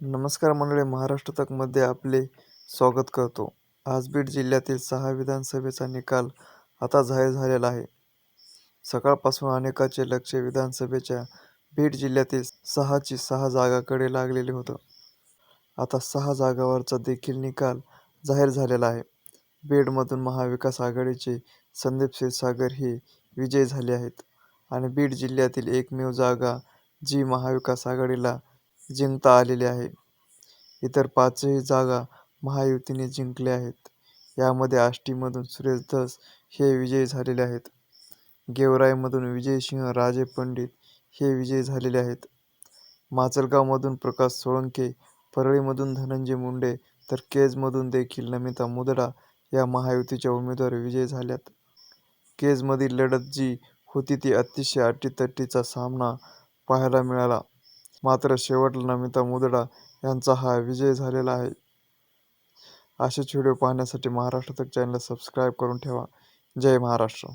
नमस्कार मंडळी महाराष्ट्र तकमध्ये आपले स्वागत करतो. आज बीड जिल्ह्यातील सहा विधानसभेचा निकाल आता जाहीर झालेला आहे. सकाळपासून अनेकाचे लक्ष विधानसभेच्या बीड जिल्ह्यातील सहाची सहा जागाकडे लागलेले होतं. आता सहा जागावरचा देखील निकाल जाहीर झालेला आहे. बीडमधून महाविकास आघाडीचे संदीप क्षीरसागर हे विजयी झाले आहेत. आणि बीड जिल्ह्यातील एकमेव जागा जी महाविकास आघाडीला जिंकता आलेली आहे इतर पाचही जागा महायुतीने जिंकल्या आहेत. यामध्ये आष्टीमधून सुरेश धस हे विजयी झालेले आहेत. गेवराईमधून विजयसिंह राजे पंडित हे विजयी झालेले आहेत. माजलगावमधून प्रकाश सोळंके परळीमधून धनंजय मुंडे तर केजमधून देखील नमिता मुदडा या महायुतीच्या उमेदवार विजयी झाल्यात. केजमधील लढत जी होती ती अतिशय अटीतटीचा सामना पाहायला मिळाला. मात्र शेवटला नमिता मुदडा यांचा हा विजय झालेला आहे. असेच व्हिडिओ पाहण्यासाठी महाराष्ट्र तक चॅनलला सबस्क्राईब करून ठेवा. जय महाराष्ट्र.